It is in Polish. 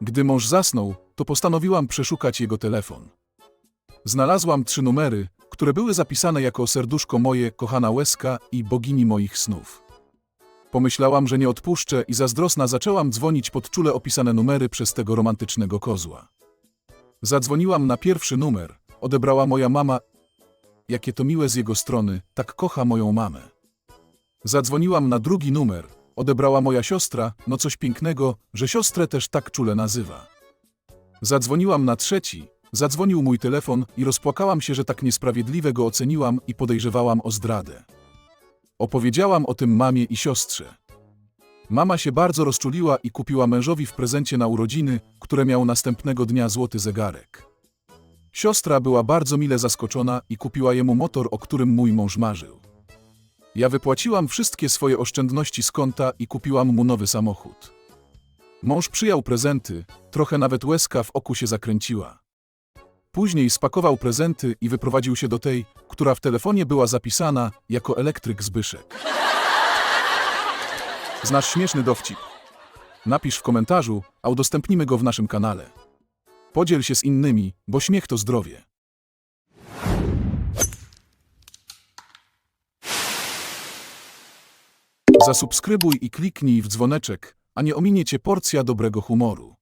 Gdy mąż zasnął, to postanowiłam przeszukać jego telefon. Znalazłam trzy numery, które były zapisane jako serduszko moje, kochana łezka i bogini moich snów. Pomyślałam, że nie odpuszczę i zazdrosna zaczęłam dzwonić pod czule opisane numery przez tego romantycznego kozła. Zadzwoniłam na pierwszy numer, odebrała moja mama. Jakie to miłe z jego strony, tak kocha moją mamę. Zadzwoniłam na drugi numer, odebrała moja siostra, no coś pięknego, że siostrę też tak czule nazywa. Zadzwoniłam na trzeci, zadzwonił mój telefon i rozpłakałam się, że tak niesprawiedliwe go oceniłam i podejrzewałam o zdradę. Opowiedziałam o tym mamie i siostrze. Mama się bardzo rozczuliła i kupiła mężowi w prezencie na urodziny, które miał następnego dnia złoty zegarek. Siostra była bardzo mile zaskoczona i kupiła jemu motor, o którym mój mąż marzył. Ja wypłaciłam wszystkie swoje oszczędności z konta i kupiłam mu nowy samochód. Mąż przyjął prezenty, trochę nawet łezka w oku się zakręciła. Później spakował prezenty i wyprowadził się do tej, która w telefonie była zapisana jako elektryk Zbyszek. Znasz śmieszny dowcip? Napisz w komentarzu, a udostępnimy go w naszym kanale. Podziel się z innymi, bo śmiech to zdrowie. Zasubskrybuj i kliknij w dzwoneczek, a nie ominie cię porcja dobrego humoru.